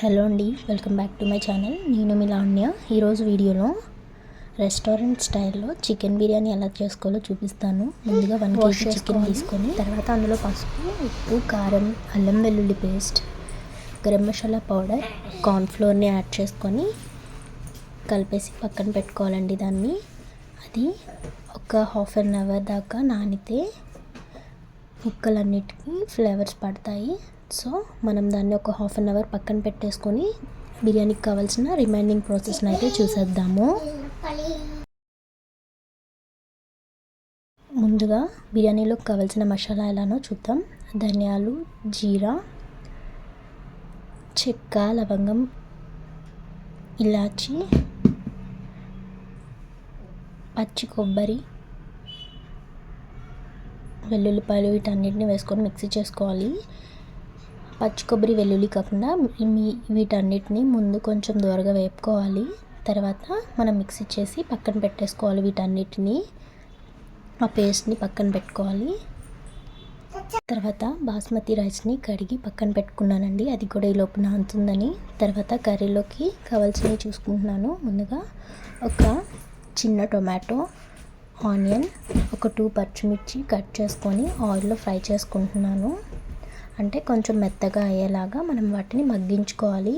Hello అండి welcome back to my channel. నేను మీ లావణ్య. ఈరోజు వీడియోలో రెస్టారెంట్ స్టైల్లో చికెన్ బిర్యానీ ఎలా చేసుకోవాలో చూపిస్తాను. ముందుగా వన్ కేజీ చికెన్ తీసుకొని తర్వాత అందులో పసుపు ఉప్పు కారం అల్లం వెల్లుల్లి పేస్ట్ గరం మసాలా పౌడర్ కార్న్ఫ్లోర్ని యాడ్ చేసుకొని కలిపేసి పక్కన పెట్టుకోవాలండి దాన్ని. అది ఒక హాఫ్ అన్ అవర్ దాకా నానితే ముక్కలన్నిటికీ ఫ్లేవర్స్ పడతాయి. సో మనం దాన్ని ఒక హాఫ్ అన్ అవర్ పక్కన పెట్టేసుకొని బిర్యానీకి కావాల్సిన రిమైనింగ్ ప్రాసెస్ని అయితే చూసేద్దాము. ముందుగా బిర్యానీలోకి కావాల్సిన మసాలా ఎలానో చూద్దాం. ధనియాలు జీరా చెక్క లవంగం ఇలాచి పచ్చి కొబ్బరి వెల్లుల్లిపాయలు వీటన్నిటిని వేసుకొని మిక్సీ చేసుకోవాలి. పచ్చి కొబ్బరి వెల్లుల్లి కాకుండా మీ వీటన్నిటిని ముందు కొంచెం దూరగా వేపుకోవాలి. తర్వాత మనం మిక్సీ చేసి పక్కన పెట్టేసుకోవాలి వీటన్నిటిని. ఆ పేస్ట్ని పక్కన పెట్టుకోవాలి. తర్వాత బాస్మతి రైస్ని కడిగి పక్కన పెట్టుకున్నానండి. అది కూడా ఈ లోపు నానుతుందని తర్వాత కర్రీలోకి కావాల్సినవి చూసుకుంటున్నాను. ముందుగా ఒక చిన్న టొమాటో ఆనియన్ ఒక టూ పచ్చిమిర్చి కట్ చేసుకొని ఆయిల్లో ఫ్రై చేసుకుంటున్నాను. అంటే కొంచెం మెత్తగా అయ్యేలాగా మనం వాటిని మగ్గించుకోవాలి.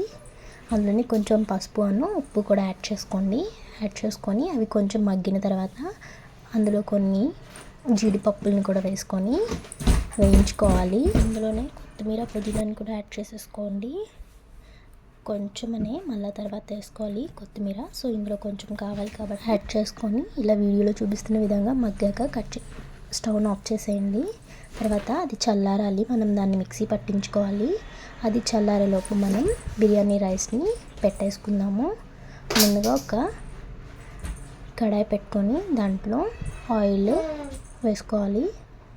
అందులోని కొంచెం పసుపు అను ఉప్పు కూడా యాడ్ చేసుకోండి. యాడ్ చేసుకొని అవి కొంచెం మగ్గిన తర్వాత అందులో కొన్ని జీడిపప్పులను కూడా వేసుకొని వేయించుకోవాలి. అందులోనే కొత్తిమీర పుదీనాని కూడా యాడ్ చేసేసుకోండి. కొంచెమనే మళ్ళీ తర్వాత వేసుకోవాలి కొత్తిమీర. సో ఇందులో కొంచెం కావాలి కాబట్టి యాడ్ చేసుకొని ఇలా వీడియోలో చూపిస్తున్న విధంగా మగ్గాక కట్ చే స్టవ్ను ఆఫ్ చేసేయండి. తర్వాత అది చల్లారాలి. మనం దాన్ని మిక్సీ పట్టించుకోవాలి. అది చల్లారేలోపు మనం బిర్యానీ రైస్ని పెట్టేసుకుందాము. ముందుగా ఒక కడాయి పెట్టుకొని దాంట్లో ఆయిల్ వేసుకోవాలి.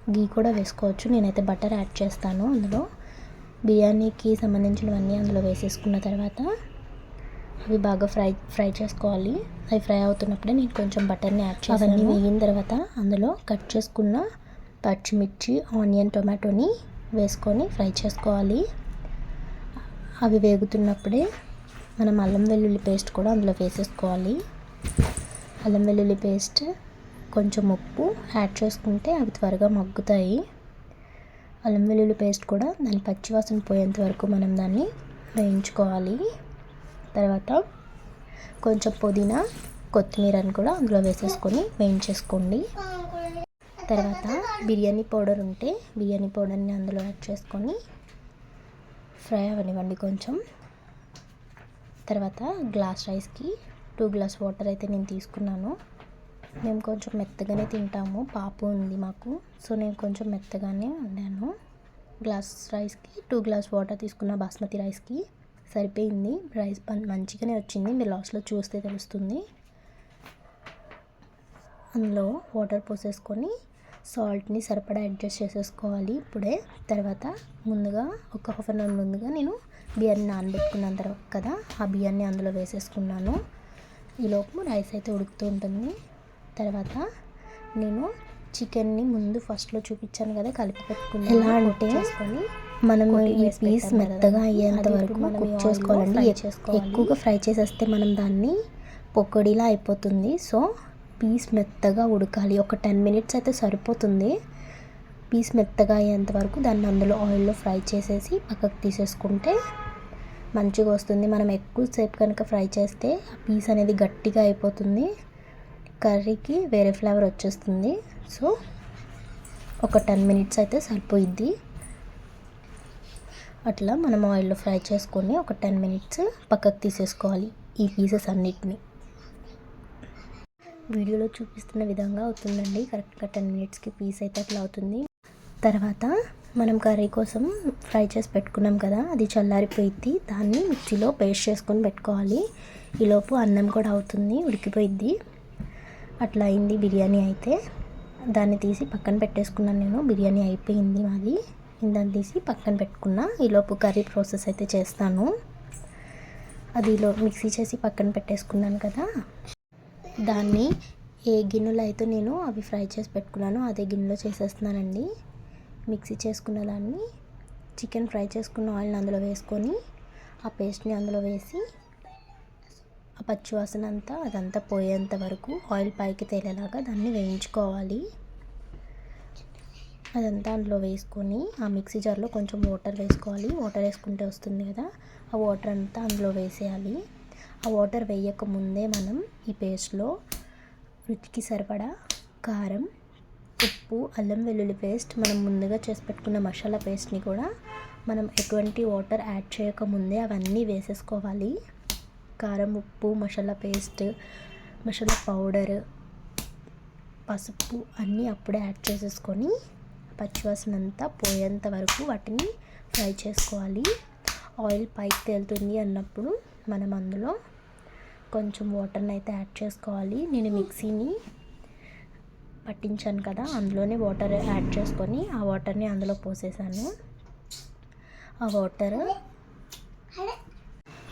గీ కూడా వేసుకోవచ్చు. నేనైతే బటర్ యాడ్ చేస్తాను అందులో. బిర్యానీకి సంబంధించినవన్నీ అందులో వేసేసుకున్న తర్వాత అవి బాగా ఫ్రై ఫ్రై చేసుకోవాలి. అవి ఫ్రై అవుతున్నప్పుడే నేను కొంచెం బటర్ని యాడ్ చేసి అవన్నీ వేగిన తర్వాత అందులో కట్ చేసుకున్న పచ్చిమిర్చి ఆనియన్ టొమాటోని వేసుకొని ఫ్రై చేసుకోవాలి. అవి వేగుతున్నప్పుడే మనం అల్లం వెల్లుల్లి పేస్ట్ కూడా అందులో వేసేసుకోవాలి. అల్లం వెల్లుల్లి పేస్ట్ కొంచెం ఉప్పు యాడ్ చేసుకుంటే అవి త్వరగా మగ్గుతాయి. అల్లం వెల్లుల్లి పేస్ట్ కూడా దాని పచ్చివాసన పోయేంత వరకు మనం దాన్ని వేయించుకోవాలి. తర్వాత కొంచెం పుదీనా కొత్తిమీరని కూడా అందులో వేసేసుకొని వేయించేసుకోండి. తర్వాత బిర్యానీ పౌడర్ ఉంటే బిర్యానీ పౌడర్ని అందులో యాడ్ చేసుకొని ఫ్రై అవనివ్వండి కొంచెం. తర్వాత గ్లాస్ రైస్కి టూ గ్లాస్ వాటర్ అయితే నేను తీసుకున్నాను. మేము కొంచెం మెత్తగానే తింటాము. పాపు ఉంది మాకు సో నేను కొంచెం మెత్తగానే వండాను. గ్లాస్ రైస్కి టూ గ్లాస్ వాటర్ తీసుకున్న బాస్మతి రైస్కి సరిపోయింది. రైస్ మంచిగానే వచ్చింది. మీరు లాస్ట్లో చూస్తే తెలుస్తుంది. అందులో వాటర్ పోసేసుకొని సాల్ట్ని సరిపడా అడ్జస్ట్ చేసేసుకోవాలి ఇప్పుడే. తర్వాత ముందుగా ఒక హాఫ్ అన్ అవర్ ముందుగా నేను బియ్యాన్ని నానబెట్టుకున్నాను తర్వాత కదా ఆ బియ్యాన్ని అందులో వేసేసుకున్నాను. ఈలోపు రైస్ అయితే ఉడుకుతూ ఉంటుంది. తర్వాత నేను చికెన్ని ముందు ఫస్ట్లో చూపించాను కదా కలిపి పెట్టుకుని ఎలా అంటే? మనం ఈ పీస్ మెత్తగా అయ్యేంత వరకు కుక్ చేసుకోవాలండి. ఎక్కువగా ఫ్రై చేసేస్తే మనం దాన్ని పొక్కడిలా అయిపోతుంది. సో పీస్ మెత్తగా ఉడకాలి. ఒక టెన్ మినిట్స్ అయితే సరిపోతుంది. పీస్ మెత్తగా అయ్యేంత వరకు దాన్ని అందులో ఆయిల్లో ఫ్రై చేసేసి పక్కకు తీసేసుకుంటే మంచిగా వస్తుంది. మనం ఎక్కువసేపు కనుక ఫ్రై చేస్తే ఆ పీస్ అనేది గట్టిగా అయిపోతుంది. కర్రీకి వేరే ఫ్లేవర్ వచ్చేస్తుంది. సో ఒక టెన్ మినిట్స్ అయితే సరిపోయిద్ది. అట్లా మనం ఆయిల్లో ఫ్రై చేసుకొని ఒక టెన్ మినిట్స్ పక్కకు తీసేసుకోవాలి ఈ పీసెస్ అన్నిటిని. వీడియోలో చూపిస్తున్న విధంగా అవుతుందండి. కరెక్ట్గా టెన్ మినిట్స్కి పీస్ అయితే అట్లా అవుతుంది. తర్వాత మనం కర్రీ కోసం ఫ్రై చేసి పెట్టుకున్నాం కదా అది చల్లారిపోయిద్ది దాన్ని మిక్సీలో పేస్ట్ చేసుకొని పెట్టుకోవాలి. ఈలోపు అన్నం కూడా అవుతుంది ఉడికిపోయిద్ది అట్లా అయింది బిర్యానీ అయితే. దాన్ని తీసి పక్కన పెట్టేసుకున్నాను నేను. బిర్యానీ అయిపోయింది మాది. దాన్ని తీసి పక్కన పెట్టుకున్న ఈలోపు కర్రీ ప్రాసెస్ అయితే చేస్తాను. అది మిక్సీ చేసి పక్కన పెట్టేసుకున్నాను కదా. దాన్ని ఏ గిన్నెలో అయితే నేను అవి ఫ్రై చేసి పెట్టుకున్నాను అదే గిన్నెలో చేసేస్తున్నానండి. మిక్సీ చేసుకున్న దాన్ని చికెన్ ఫ్రై చేసుకున్న ఆయిల్ని అందులో వేసుకొని ఆ పేస్ట్ని అందులో వేసి ఆ పచ్చివాసన అంతా అదంతా పోయేంత వరకు ఆయిల్ పైకి తేలేలాగా దాన్ని వేయించుకోవాలి. అదంతా అందులో వేసుకొని ఆ మిక్సీ జార్లో కొంచెం వాటర్ వేసుకోవాలి. వాటర్ వేసుకుంటే వస్తుంది కదా. ఆ వాటర్ అంతా అందులో వేసేయాలి. ఆ వాటర్ వేయక ముందే మనం ఈ పేస్ట్లో రుచికి సరిపడా కారం ఉప్పు అల్లం వెల్లుల్లి పేస్ట్ మనం ముందుగా చేసి పెట్టుకున్న మసాలా పేస్ట్ని కూడా మనం ఎటువంటి వాటర్ యాడ్ చేయకముందే అవన్నీ వేసేసుకోవాలి. కారం ఉప్పు మసాలా పేస్ట్ మసాలా పౌడర్ పసుపు అన్నీ అప్పుడే యాడ్ చేసేసుకొని పచ్చివాసన అంతా పోయేంత వరకు వాటిని ఫ్రై చేసుకోవాలి. ఆయిల్ పైకి తేలుతుంది అన్నప్పుడు మనం అందులో కొంచెం వాటర్ని అయితే యాడ్ చేసుకోవాలి. నేను మిక్సీని పట్టించాను కదా అందులోనే వాటర్ యాడ్ చేసుకొని ఆ వాటర్ని అందులో పోసేసాను. ఆ వాటర్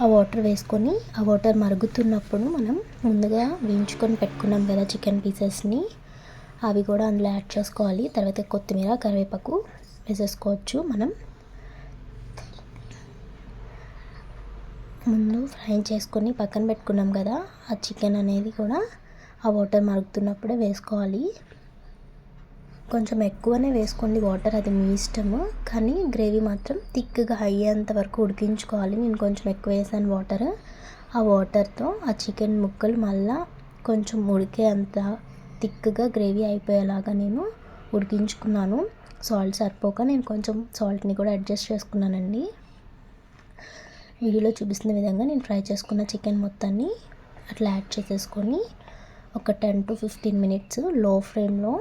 ఆ వాటర్ వేసుకొని ఆ వాటర్ మరుగుతున్నప్పుడు మనం ముందుగా వేయించుకొని పెట్టుకున్నాం కదా చికెన్ పీసెస్ని. అవి కూడా అందులో యాడ్ చేసుకోవాలి. తర్వాత కొత్తిమీర కరివేపాకు వేసేసుకోవచ్చు మనం. ముందు ఫ్రై చేసుకొని పక్కన పెట్టుకున్నాం కదా ఆ చికెన్ అనేది కూడా ఆ వాటర్ మరుగుతున్నప్పుడే వేసుకోవాలి. కొంచెం ఎక్కువనే వేసుకోండి వాటర్ అది మీ ఇష్టము. కానీ గ్రేవీ మాత్రం థిక్గా అయ్యేంత వరకు ఉడికించుకోవాలి. నేను కొంచెం ఎక్కువ వేసాను వాటర్. ఆ వాటర్తో ఆ చికెన్ ముక్కలు మళ్ళీ కొంచెం ఉడికే అంత థిక్గా గ్రేవీ అయిపోయేలాగా నేను ఉడికించుకున్నాను. సాల్ట్ సరిపోక నేను కొంచెం సాల్ట్ని కూడా అడ్జస్ట్ చేసుకున్నానండి. వీడియోలో చూపిస్తున్న విధంగా నేను ఫ్రై చేసుకున్న చికెన్ మొత్తాన్ని అట్లా యాడ్ చేసేసుకొని ఒక టెన్ టు ఫిఫ్టీన్ మినిట్స్లో ఫ్లేమ్లో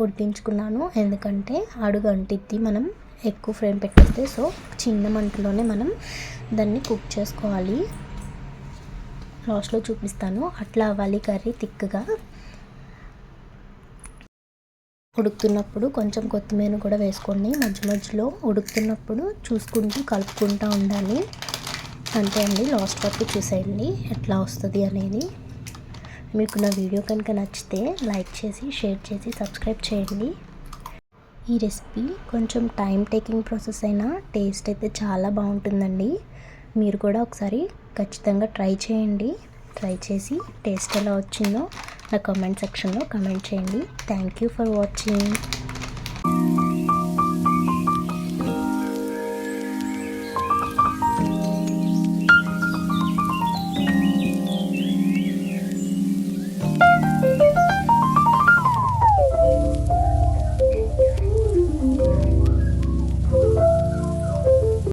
ఉడికించుకున్నాను. ఎందుకంటే అడుగు అంటిద్ది మనం ఎక్కువ ఫ్రేమ్ పెట్టేస్తే. సో చిన్న మంటలోనే మనం దాన్ని కుక్ చేసుకోవాలి. లాస్ట్లో చూపిస్తాను. అట్లా అవ్వాలి కర్రీ థిక్గా. ఉడుకుతున్నప్పుడు కొంచెం కొత్తిమీర కూడా వేసుకోండి. మధ్య మధ్యలో ఉడుకుతున్నప్పుడు చూసుకుంటూ కలుపుకుంటూ ఉండాలి. అంతే అండి లాస్ట్ వరకు చూసేయండి ఎట్లా వస్తుంది అనేది. మీకు నా వీడియో కనుక నచ్చితే లైక్ చేసి షేర్ చేసి సబ్స్క్రైబ్ చేయండి. ఈ రెసిపీ కొంచెం టైం టేకింగ్ ప్రాసెస్ అయినా టేస్ట్ అయితే చాలా బాగుంటుందండి. మీరు కూడా ఒకసారి ఖచ్చితంగా ట్రై చేయండి. ట్రై చేసి టేస్ట్ ఎలా వచ్చిందో నా కామెంట్ సెక్షన్లో కమెంట్ చేయండి. Thank you for watching